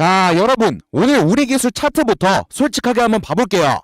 자, 여러분, 오늘 우리 기술 차트부터 솔직하게 한번 봐볼게요.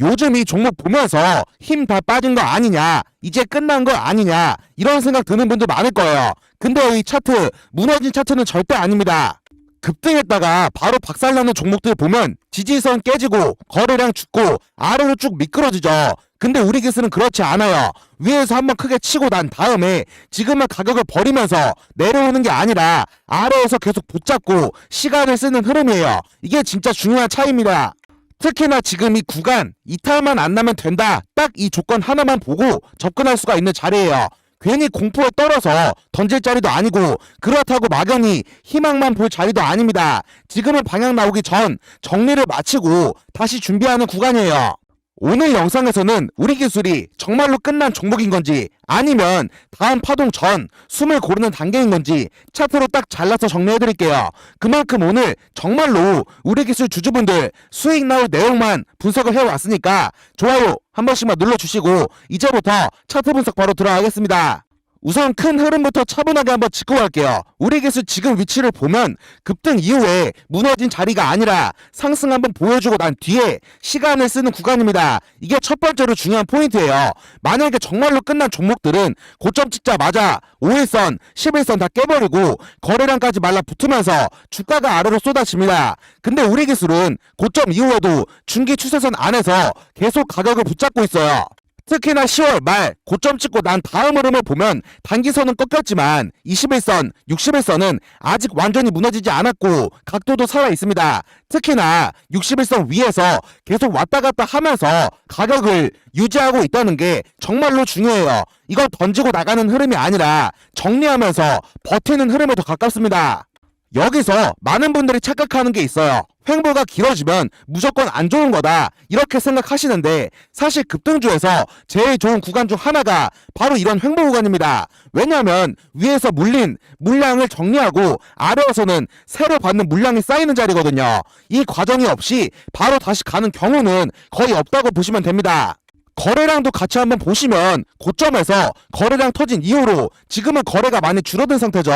요즘 이 종목 보면서 힘 다 빠진 거 아니냐, 이제 끝난 거 아니냐, 이런 생각 드는 분들 많을 거예요. 근데 이 차트, 무너진 차트는 절대 아닙니다. 급등했다가 바로 박살나는 종목들 보면 지지선 깨지고 거래량 죽고 아래로 쭉 미끄러지죠. 근데 우리 기술은 그렇지 않아요. 위에서 한번 크게 치고 난 다음에 지금은 가격을 버리면서 내려오는 게 아니라 아래에서 계속 붙잡고 시간을 쓰는 흐름이에요. 이게 진짜 중요한 차이입니다. 특히나 지금 이 구간 이탈만 안 나면 된다. 딱 이 조건 하나만 보고 접근할 수가 있는 자리예요. 괜히 공포에 떨어서 던질 자리도 아니고 그렇다고 막연히 희망만 볼 자리도 아닙니다. 지금은 방향 나오기 전 정리를 마치고 다시 준비하는 구간이에요. 오늘 영상에서는 우리 기술이 정말로 끝난 종목인 건지 아니면 다음 파동 전 숨을 고르는 단계인 건지 차트로 딱 잘라서 정리해 드릴게요. 그만큼 오늘 정말로 우리 기술 주주분들 수익 나올 내용만 분석을 해 왔으니까 좋아요 한 번씩만 눌러주시고 이제부터 차트 분석 바로 들어가겠습니다. 우선 큰 흐름부터 차분하게 한번 짚고 갈게요. 우리 기술 지금 위치를 보면 급등 이후에 무너진 자리가 아니라 상승 한번 보여주고 난 뒤에 시간을 쓰는 구간입니다. 이게 첫 번째로 중요한 포인트예요. 만약에 정말로 끝난 종목들은 고점 찍자마자 5일선, 11선 다 깨버리고 거래량까지 말라붙으면서 주가가 아래로 쏟아집니다. 근데 우리 기술은 고점 이후에도 중기 추세선 안에서 계속 가격을 붙잡고 있어요. 특히나 10월 말 고점 찍고 난 다음 흐름을 보면 단기선은 꺾였지만 21선, 61선은 아직 완전히 무너지지 않았고 각도도 살아 있습니다. 특히나 61선 위에서 계속 왔다 갔다 하면서 가격을 유지하고 있다는 게 정말로 중요해요. 이걸 던지고 나가는 흐름이 아니라 정리하면서 버티는 흐름에 더 가깝습니다. 여기서 많은 분들이 착각하는 게 있어요. 횡보가 길어지면 무조건 안 좋은 거다. 이렇게 생각하시는데 사실 급등주에서 제일 좋은 구간 중 하나가 바로 이런 횡보 구간입니다. 왜냐하면 위에서 물린 물량을 정리하고 아래에서는 새로 받는 물량이 쌓이는 자리거든요. 이 과정이 없이 바로 다시 가는 경우는 거의 없다고 보시면 됩니다. 거래량도 같이 한번 보시면 고점에서 거래량 터진 이후로 지금은 거래가 많이 줄어든 상태죠.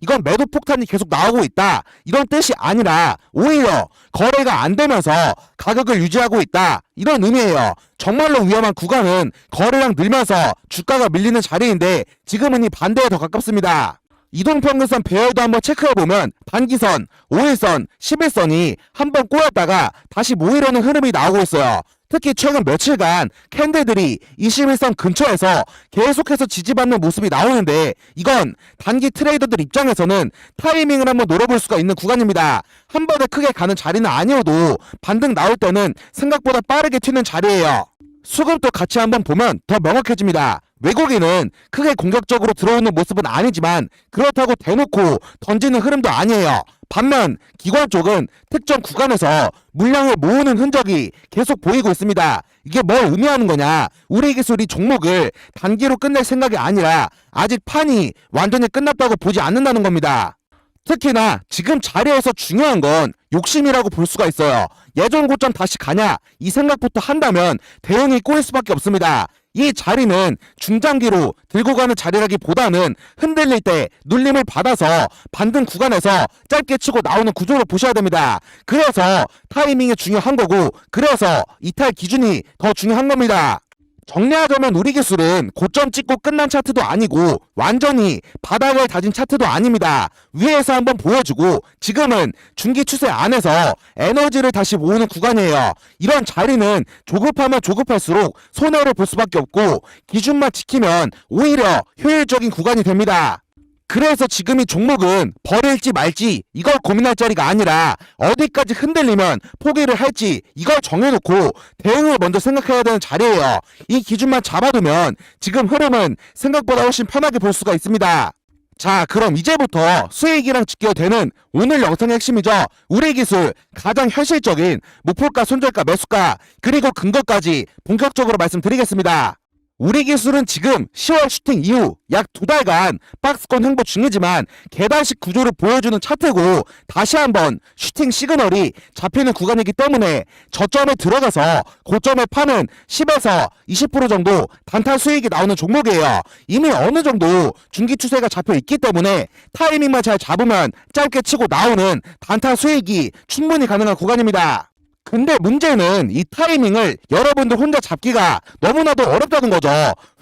이건 매도 폭탄이 계속 나오고 있다. 이런 뜻이 아니라 오히려 거래가 안 되면서 가격을 유지하고 있다. 이런 의미예요. 정말로 위험한 구간은 거래량 늘면서 주가가 밀리는 자리인데 지금은 이 반대에 더 가깝습니다. 이동평균선 배열도 한번 체크해보면 단기선, 5일선, 11선이 한번 꼬였다가 다시 모이려는 흐름이 나오고 있어요. 특히 최근 며칠간 캔들들이 21선 근처에서 계속해서 지지받는 모습이 나오는데 이건 단기 트레이더들 입장에서는 타이밍을 한번 노려볼 수가 있는 구간입니다. 한 번에 크게 가는 자리는 아니어도 반등 나올 때는 생각보다 빠르게 튀는 자리예요. 수급도 같이 한번 보면 더 명확해집니다. 외국인은 크게 공격적으로 들어오는 모습은 아니지만 그렇다고 대놓고 던지는 흐름도 아니에요. 반면 기관 쪽은 특정 구간에서 물량을 모으는 흔적이 계속 보이고 있습니다. 이게 뭘 의미하는 거냐? 우리 기술이 종목을 단기로 끝낼 생각이 아니라 아직 판이 완전히 끝났다고 보지 않는다는 겁니다. 특히나 지금 자리에서 중요한 건 욕심이라고 볼 수가 있어요. 예전 고점 다시 가냐 이 생각부터 한다면 대응이 꼬일 수밖에 없습니다. 이 자리는 중장기로 들고 가는 자리라기보다는 흔들릴 때 눌림을 받아서 반등 구간에서 짧게 치고 나오는 구조로 보셔야 됩니다. 그래서 타이밍이 중요한 거고 그래서 이탈 기준이 더 중요한 겁니다. 정리하자면 우리 기술은 고점 찍고 끝난 차트도 아니고 완전히 바닥을 다진 차트도 아닙니다. 위에서 한번 보여주고 지금은 중기 추세 안에서 에너지를 다시 모으는 구간이에요. 이런 자리는 조급하면 조급할수록 손해를 볼 수밖에 없고 기준만 지키면 오히려 효율적인 구간이 됩니다. 그래서 지금 이 종목은 버릴지 말지 이걸 고민할 자리가 아니라 어디까지 흔들리면 포기를 할지 이걸 정해놓고 대응을 먼저 생각해야 되는 자리예요. 이 기준만 잡아두면 지금 흐름은 생각보다 훨씬 편하게 볼 수가 있습니다. 자, 그럼 이제부터 수익이랑 직결되는 오늘 영상의 핵심이죠. 우리 기술 가장 현실적인 목표가, 손절가, 매수가, 그리고 근거까지 본격적으로 말씀드리겠습니다. 우리 기술은 지금 10월 슈팅 이후 약 두 달간 박스권 행보 중이지만 계단식 구조를 보여주는 차트고 다시 한번 슈팅 시그널이 잡히는 구간이기 때문에 저점에 들어가서 고점에 파는 10에서 20% 정도 단타 수익이 나오는 종목이에요. 이미 어느 정도 중기 추세가 잡혀 있기 때문에 타이밍만 잘 잡으면 짧게 치고 나오는 단타 수익이 충분히 가능한 구간입니다. 근데 문제는 이 타이밍을 여러분들 혼자 잡기가 너무나도 어렵다는 거죠.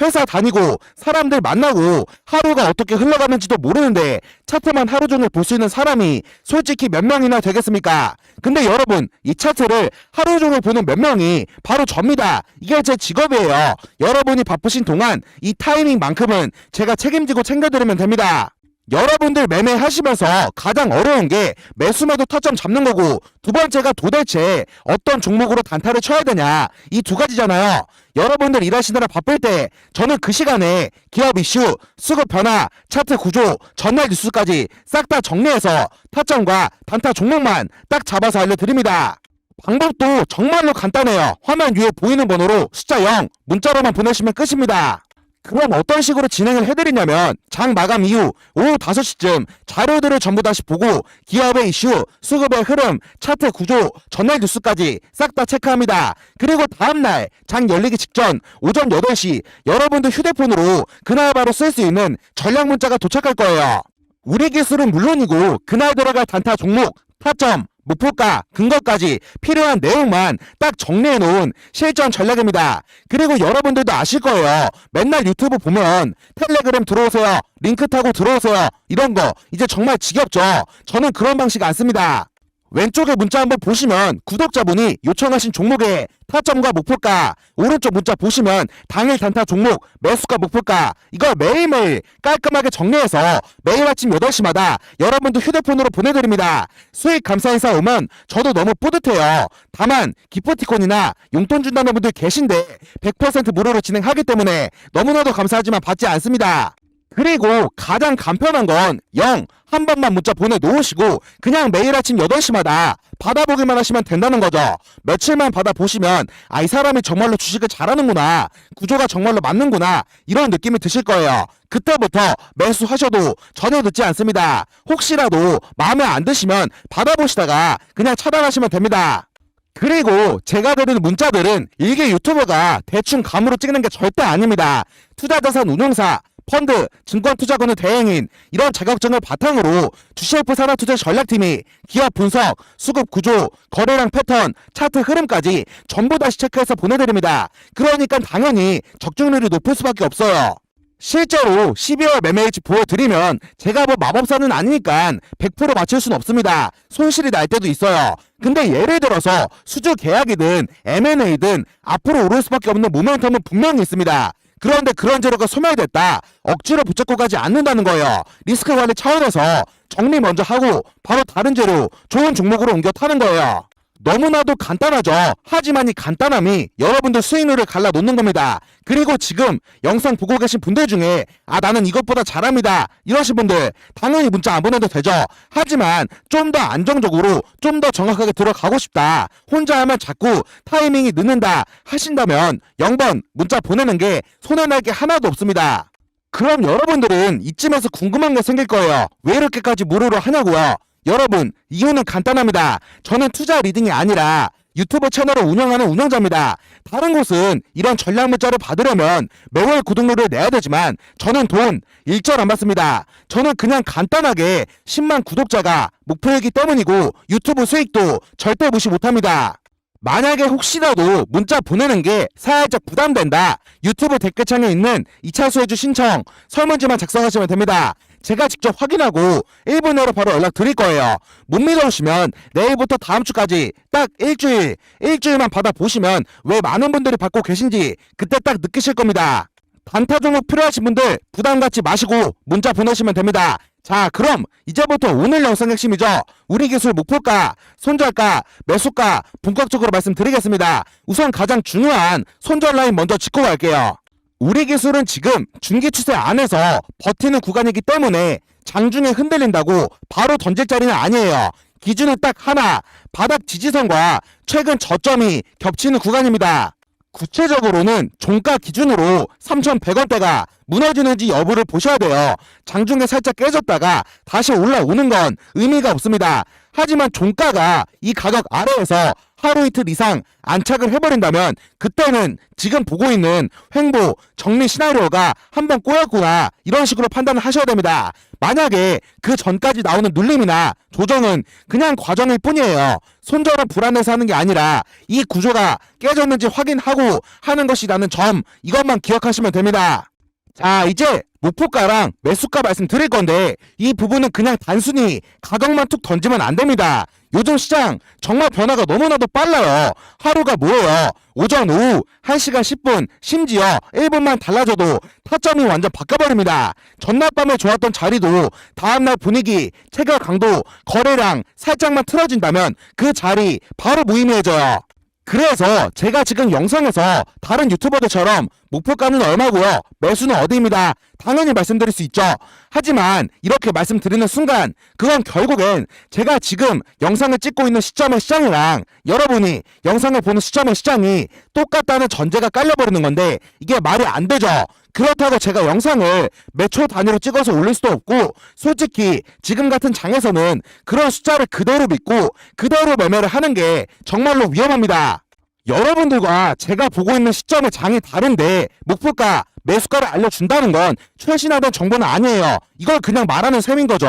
회사 다니고 사람들 만나고 하루가 어떻게 흘러가는지도 모르는데 차트만 하루 종일 볼 수 있는 사람이 솔직히 몇 명이나 되겠습니까? 근데 여러분 이 차트를 하루 종일 보는 몇 명이 바로 접니다. 이게 제 직업이에요. 여러분이 바쁘신 동안 이 타이밍만큼은 제가 책임지고 챙겨드리면 됩니다. 여러분들 매매하시면서 가장 어려운 게 매수매도 타점 잡는 거고 두 번째가 도대체 어떤 종목으로 단타를 쳐야 되냐 이 두 가지잖아요. 여러분들 일하시느라 바쁠 때 저는 그 시간에 기업 이슈, 수급 변화, 차트 구조, 전날 뉴스까지 싹 다 정리해서 타점과 단타 종목만 딱 잡아서 알려드립니다. 방법도 정말로 간단해요. 화면 위에 보이는 번호로 숫자 0 문자로만 보내시면 끝입니다. 그럼 어떤 식으로 진행을 해드리냐면 장 마감 이후 오후 5시쯤 자료들을 전부 다시 보고 기업의 이슈, 수급의 흐름, 차트 구조, 전날 뉴스까지 싹 다 체크합니다. 그리고 다음날 장 열리기 직전 오전 8시 여러분들 휴대폰으로 그날 바로 쓸 수 있는 전략 문자가 도착할 거예요. 우리 기술은 물론이고 그날 들어갈 단타 종목, 타점, 목표가, 근거까지 필요한 내용만 딱 정리해 놓은 실전 전략입니다. 그리고 여러분들도 아실 거예요. 맨날 유튜브 보면 텔레그램 들어오세요. 링크 타고 들어오세요. 이런 거 이제 정말 지겹죠. 저는 그런 방식 안 씁니다. 왼쪽에 문자 한번 보시면 구독자분이 요청하신 종목의 타점과 목표가 오른쪽 문자 보시면 당일 단타 종목 매수가 목표가 이걸 매일매일 깔끔하게 정리해서 매일 아침 8시마다 여러분들 휴대폰으로 보내드립니다. 수익 감사 인사 오면 저도 너무 뿌듯해요. 다만 기프티콘이나 용돈 준다는 분들 계신데 100% 무료로 진행하기 때문에 너무나도 감사하지만 받지 않습니다. 그리고 가장 간편한 건 0, 한 번만 문자 보내놓으시고 그냥 매일 아침 8시마다 받아보기만 하시면 된다는 거죠. 며칠만 받아보시면 아 이 사람이 정말로 주식을 잘하는구나. 구조가 정말로 맞는구나. 이런 느낌이 드실 거예요. 그때부터 매수하셔도 전혀 늦지 않습니다. 혹시라도 마음에 안 드시면 받아보시다가 그냥 차단하시면 됩니다. 그리고 제가 드리는 문자들은 일개 유튜버가 대충 감으로 찍는 게 절대 아닙니다. 투자자산 운용사, 펀드, 증권투자권의 대행인 이런 자격증을 바탕으로 주식F 산업투자 전략팀이 기업 분석, 수급 구조, 거래량 패턴, 차트 흐름까지 전부 다시 체크해서 보내드립니다. 그러니까 당연히 적중률이 높을 수밖에 없어요. 실제로 12월 매매일지 보여드리면 제가 뭐 마법사는 아니니까 100% 맞출 수는 없습니다. 손실이 날 때도 있어요. 근데 예를 들어서 수주 계약이든 M&A든 앞으로 오를 수밖에 없는 모멘텀은 분명히 있습니다. 그런데 그런 재료가 소멸됐다. 억지로 붙잡고 가지 않는다는 거예요. 리스크 관리 차원에서 정리 먼저 하고 바로 다른 재료, 좋은 종목으로 옮겨 타는 거예요. 너무나도 간단하죠. 하지만 이 간단함이 여러분들 수익률을 갈라놓는 겁니다. 그리고 지금 영상 보고 계신 분들 중에 아 나는 이것보다 잘합니다. 이러신 분들 당연히 문자 안 보내도 되죠. 하지만 좀 더 안정적으로 좀 더 정확하게 들어가고 싶다. 혼자 하면 자꾸 타이밍이 늦는다 하신다면 0번 문자 보내는 게 손해날 게 하나도 없습니다. 그럼 여러분들은 이쯤에서 궁금한 게 생길 거예요. 왜 이렇게까지 무료로 하냐고요? 여러분, 이유는 간단합니다. 저는 투자 리딩이 아니라 유튜브 채널을 운영하는 운영자입니다. 다른 곳은 이런 전략 문자를 받으려면 매월 구독료를 내야 되지만 저는 돈 일절 안 받습니다. 저는 그냥 간단하게 10만 구독자가 목표이기 때문이고 유튜브 수익도 절대 무시 못합니다. 만약에 혹시라도 문자 보내는 게 살짝 부담된다. 유튜브 댓글창에 있는 2차 수혜주 신청 설문지만 작성하시면 됩니다. 제가 직접 확인하고 1분 내로 바로 연락 드릴 거예요. 못 믿어오시면 내일부터 다음 주까지 딱 일주일, 일주일만 받아보시면 왜 많은 분들이 받고 계신지 그때 딱 느끼실 겁니다. 단타 종목 필요하신 분들 부담 갖지 마시고 문자 보내시면 됩니다. 자, 그럼 이제부터 오늘 영상 핵심이죠. 우리 기술 목표가, 손절가, 매수가 본격적으로 말씀드리겠습니다. 우선 가장 중요한 손절 라인 먼저 짚고 갈게요. 우리 기술은 지금 중기 추세 안에서 버티는 구간이기 때문에 장중에 흔들린다고 바로 던질 자리는 아니에요. 기준은 딱 하나, 바닥 지지선과 최근 저점이 겹치는 구간입니다. 구체적으로는 종가 기준으로 3,100원대가 무너지는지 여부를 보셔야 돼요. 장중에 살짝 깨졌다가 다시 올라오는 건 의미가 없습니다. 하지만 종가가 이 가격 아래에서 하루 이틀 이상 안착을 해버린다면 그때는 지금 보고 있는 횡보 정리 시나리오가 한번 꼬였구나 이런 식으로 판단을 하셔야 됩니다. 만약에 그 전까지 나오는 눌림이나 조정은 그냥 과정일 뿐이에요. 손절은 불안해서 하는 게 아니라 이 구조가 깨졌는지 확인하고 하는 것이라는 점 이것만 기억하시면 됩니다. 자 이제 목표가랑 매수가 말씀드릴 건데 이 부분은 그냥 단순히 가격만 툭 던지면 안 됩니다. 요즘 시장 정말 변화가 너무나도 빨라요. 하루가 뭐예요? 오전 오후 1시간 10분 심지어 1분만 달라져도 타점이 완전 바뀌어버립니다. 전날 밤에 좋았던 자리도 다음날 분위기, 체결 강도, 거래량 살짝만 틀어진다면 그 자리 바로 무의미해져요. 그래서 제가 지금 영상에서 다른 유튜버들처럼 목표가는 얼마고요? 매수는 어디입니다. 당연히 말씀드릴 수 있죠. 하지만 이렇게 말씀드리는 순간 그건 결국엔 제가 지금 영상을 찍고 있는 시점의 시장이랑 여러분이 영상을 보는 시점의 시장이 똑같다는 전제가 깔려버리는 건데 이게 말이 안 되죠. 그렇다고 제가 영상을 몇초 단위로 찍어서 올릴 수도 없고 솔직히 지금 같은 장에서는 그런 숫자를 그대로 믿고 그대로 매매를 하는 게 정말로 위험합니다. 여러분들과 제가 보고 있는 시점의 장이 다른데 목표가 매수가를 알려준다는 건 최신화된 정보는 아니에요. 이걸 그냥 말하는 셈인 거죠.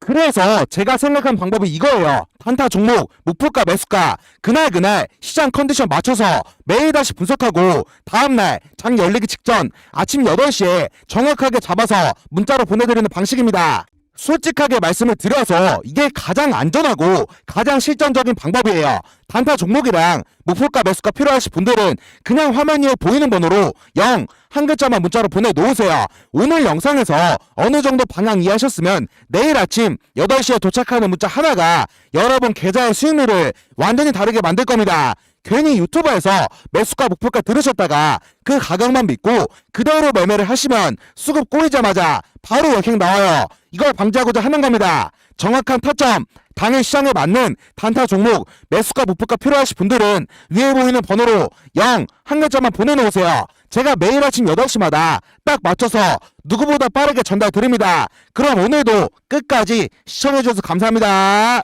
그래서 제가 생각한 방법이 이거예요. 단타 종목, 목표가, 매수가 그날 그날 시장 컨디션 맞춰서 매일 다시 분석하고 다음날 장 열리기 직전 아침 8시에 정확하게 잡아서 문자로 보내드리는 방식입니다. 솔직하게 말씀을 드려서 이게 가장 안전하고 가장 실전적인 방법이에요. 단타 종목이랑 목표가 매수가 필요하신 분들은 그냥 화면 위에 보이는 번호로 0, 한 글자만 문자로 보내놓으세요. 오늘 영상에서 어느 정도 방향 이해하셨으면 내일 아침 8시에 도착하는 문자 하나가 여러분 계좌의 수익률을 완전히 다르게 만들 겁니다. 괜히 유튜브에서 매수가 목표가 들으셨다가 그 가격만 믿고 그대로 매매를 하시면 수급 꼬이자마자 바로 역행 나와요. 이걸 방지하고자 하는 겁니다. 정확한 타점, 당일 시장에 맞는 단타 종목, 매수가 목표가 필요하신 분들은 위에 보이는 번호로 0, 한 글자만 보내놓으세요. 제가 매일 아침 8시마다 딱 맞춰서 누구보다 빠르게 전달 드립니다. 그럼 오늘도 끝까지 시청해주셔서 감사합니다.